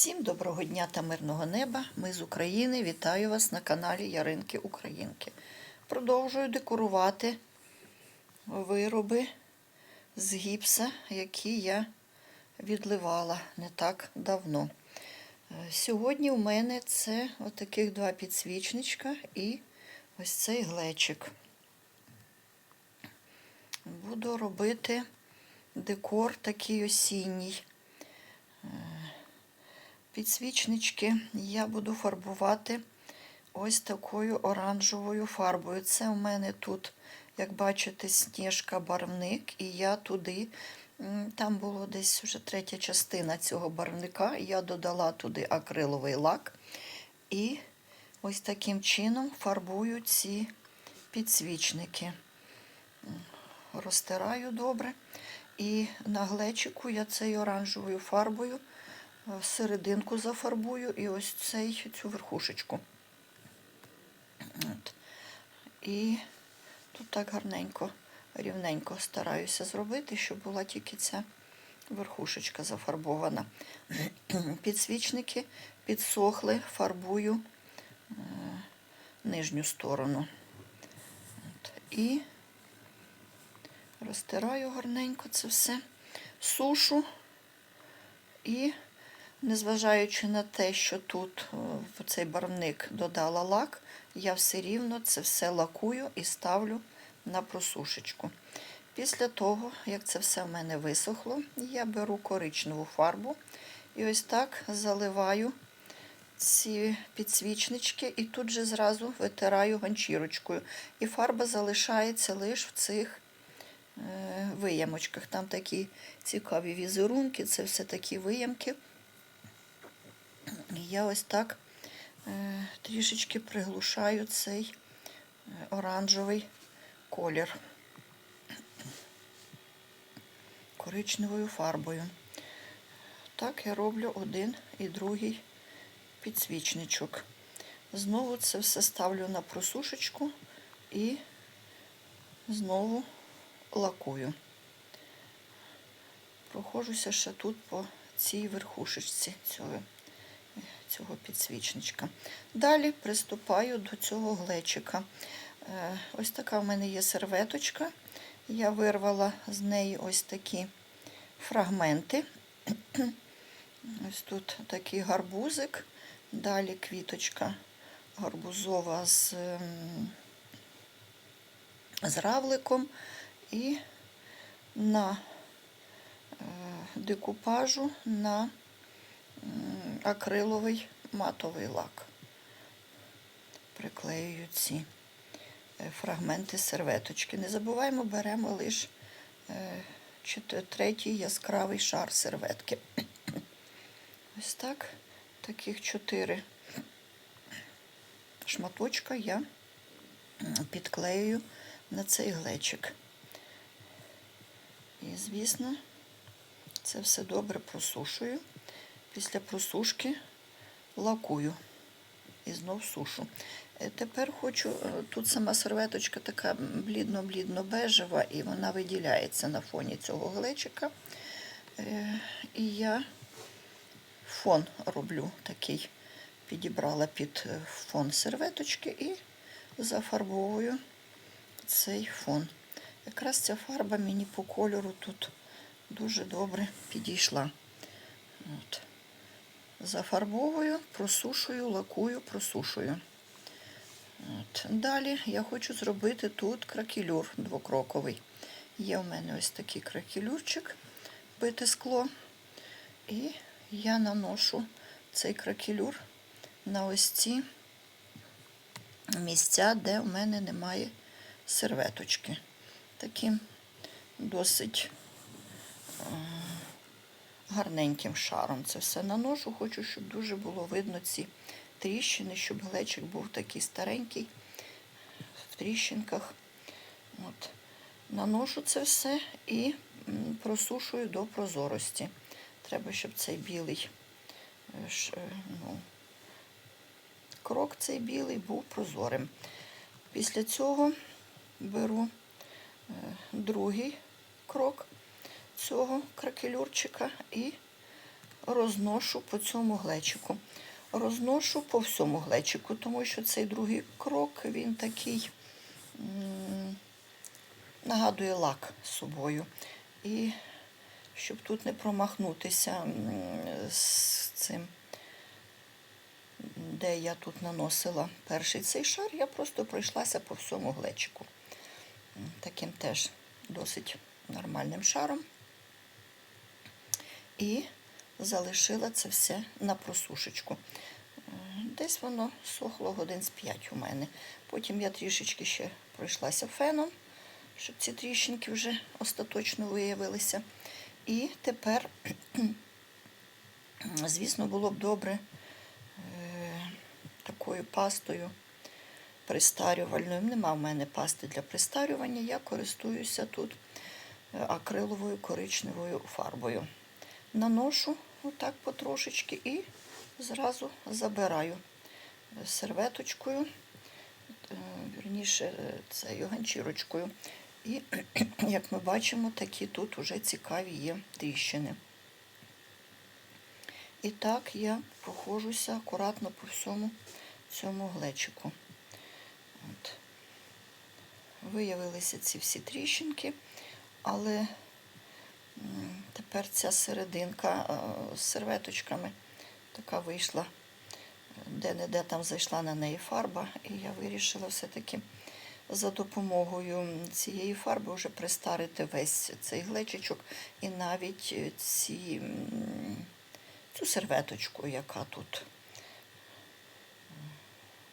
Всім доброго дня та мирного неба. Ми з України. Вітаю вас на каналі Яринки Українки. Продовжую декорувати вироби з гіпса, які я відливала не так давно. Е, Сьогодні у мене це отаких два підсвічничка і ось цей глечик. Буду робити декор такий осінній. Підсвічнички я буду фарбувати ось такою оранжевою фарбою. Це у мене тут, як бачите, сніжка барвник, і я туди, там було десь вже третя частина цього барвника, я додала туди акриловий лак. І ось таким чином фарбую ці підсвічники. Розтираю добре. І на глечику я цією оранжевою фарбою серединку зафарбую і ось цей, цю верхушечку. От. І тут так гарненько, рівненько стараюся зробити, щоб була тільки ця верхушечка зафарбована. Підсвічники підсохли, фарбую е, нижню сторону. От. І розтираю гарненько це все, сушу і, незважаючи на те, що тут е, в цей барвник додала лак, я все рівно це все лакую і ставлю на просушечку. Після того, як це все в мене висохло, я беру коричневу фарбу і ось так заливаю ці підсвічнички і тут же зразу витираю ганчірочкою. І фарба залишається лише в цих е, виямочках. Там такі цікаві візерунки, це все такі виямки. І я ось так е, трішечки приглушаю цей е, оранжевий колір коричневою фарбою. Так я роблю один і другий підсвічничок. Знову це все ставлю на просушечку і знову лакую. Прохожуся ще тут по цій верхушечці цього, цього підсвічничка. Далі приступаю до цього глечика. Е, Ось така в мене є серветочка. Я вирвала з неї ось такі фрагменти. Ось тут такий гарбузик, далі квіточка гарбузова з, з равликом і на е, декупажу на акриловий матовий лак. Приклеюю ці е, фрагменти серветочки. Не забуваємо, беремо лише третій яскравий шар серветки. Ось так, таких чотири шматочка я підклею на цей глечик. І, звісно, це все добре просушую. Після просушки лакую і знов сушу. Е, Тепер хочу, е, тут сама серветочка така блідно-блідно-бежева, і вона виділяється на фоні цього глечика. Е, І я фон роблю такий, підібрала під фон серветочки і зафарбовую цей фон. Якраз ця фарба мені по кольору тут дуже добре підійшла. От. Зафарбовую, просушую, лакую, просушую. От. Далі я хочу зробити тут кракелюр двокроковий. Є в мене ось такий кракелюрчик, бите скло. І я наношу цей кракелюр на ось ці місця, де в мене немає серветочки. Таким досить е, гарненьким шаром це все наношу. Хочу, щоб дуже було видно ці тріщини, щоб глечик був такий старенький в тріщинках. От. Наношу це все і просушую до прозорості. Треба, щоб цей білий е, е, ну, крок цей білий був прозорим. Після цього беру е, другий крок цього кракелюрчика і розношу по цьому глечику. Розношу по всьому глечику, тому що цей другий крок він такий нагадує лак собою. І щоб тут не промахнутися з цим, де я тут наносила перший цей шар, я просто пройшлася по всьому глечику. Таким теж досить нормальним шаром. І залишила це все на просушечку. Десь воно сохло годин з 5 у мене. Потім я трішечки ще пройшлася феном, щоб ці тріщинки вже остаточно виявилися. І тепер, звісно, було б добре е, такою пастою пристарювальною. Нема в мене пасти для пристарювання. Я користуюся тут е, акриловою коричневою фарбою. Наношу отак потрошечки і зразу забираю серветочкою, е, вірніше, е, цією ганчірочкою. І, як ми бачимо, такі тут уже цікаві є тріщини. І так я проходжуся акуратно по всьому цьому глечику. От. Виявилися ці всі тріщинки, але тепер ця серединка е, з серветочками така вийшла, де-не-де там зайшла на неї фарба, і я вирішила все-таки за допомогою цієї фарби вже пристарити весь цей глечичок і навіть ці, цю серветочку, яка тут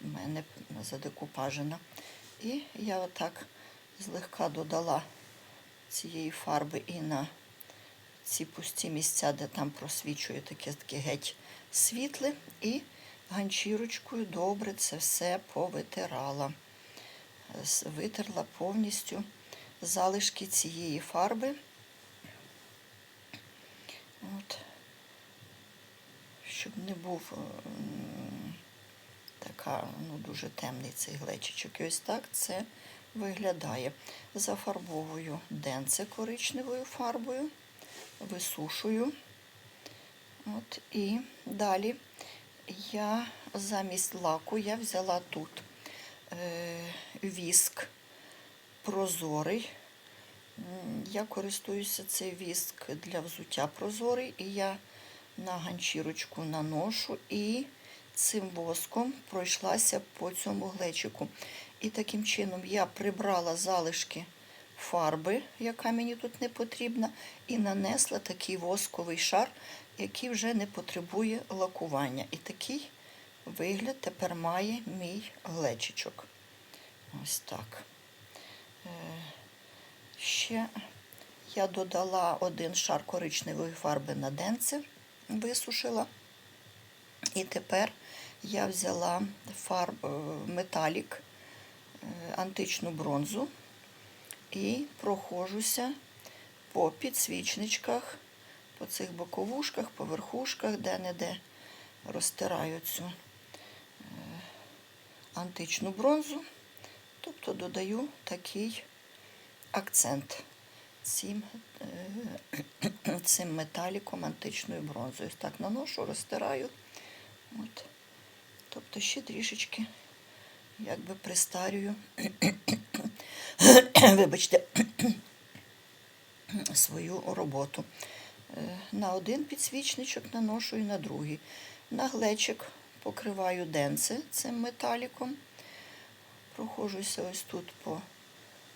в мене задекупажена. І я отак злегка додала цієї фарби і на ці пусті місця, де там просвічує таке, таке геть світле, і ганчірочкою добре це все повитирала. Витерла повністю залишки цієї фарби. От. Щоб не був така, ну, дуже темний цей глечичок. І ось так це виглядає. Зафарбовую денце коричневою фарбою, висушую. От, і далі я замість лаку я взяла тут е, віск прозорий. Я користуюся цей віск для взуття прозорий, і я на ганчірочку наношу і цим воском пройшлася по цьому глечику. І таким чином я прибрала залишки фарби, яка мені тут не потрібна, і нанесла такий восковий шар, який вже не потребує лакування. І такий вигляд тепер має мій глечичок. Ось так. Е, Ще я додала один шар коричневої фарби на денце, висушила. І тепер я взяла фарб, е, металік, е, античну бронзу і проходжуся по підсвічничках, по цих боковушках, по верхушках, де-не-де розтираю цю е, античну бронзу, тобто додаю такий акцент цим, е, цим металіком античною бронзою. Так наношу, розтираю. От. Тобто ще трішечки якби пристарюю. Вибачте, свою роботу. Е, На один підсвічничок наношу і на другий. На глечик покриваю денце цим металіком. Проходжуся ось тут по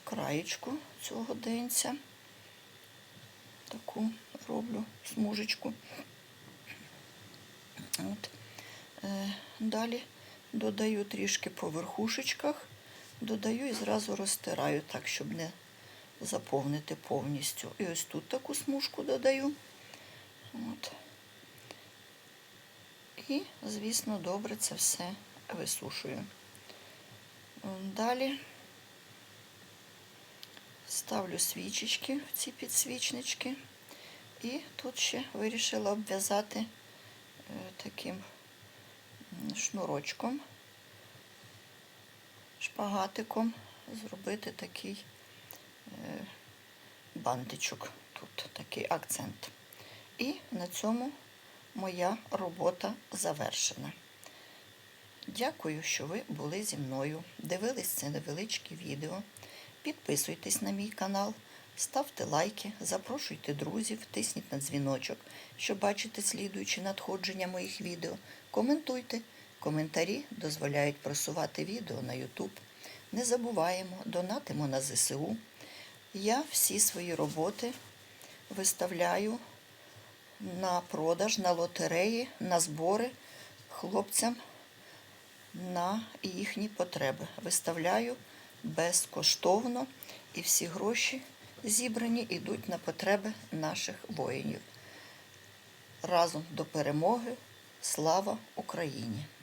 краєчку цього денця. Таку роблю смужечку. От. Е, Далі додаю трішки по верхушечках, додаю і зразу розтираю так, щоб не заповнити повністю. І ось тут таку смужку додаю. От. І, звісно, добре це все висушую. Далі ставлю свічечки в ці підсвічнички. І тут ще вирішила обв'язати е, таким шнурочком, шпагатиком, зробити такий е, бантичок. Тут такий акцент. І на цьому моя робота завершена. Дякую, що ви були зі мною. Дивились це невеличке відео. Підписуйтесь на мій канал, ставте лайки, запрошуйте друзів, тисніть на дзвіночок, щоб бачити слідуючі надходження моїх відео. Коментуйте. Коментарі дозволяють просувати відео на YouTube. Не забуваємо, донатимо на ЗСУ. Я всі свої роботи виставляю на продаж, на лотереї, на збори хлопцям на їхні потреби. Виставляю безкоштовно і всі гроші зібрані йдуть на потреби наших воїнів. Разом до перемоги. Слава Україні!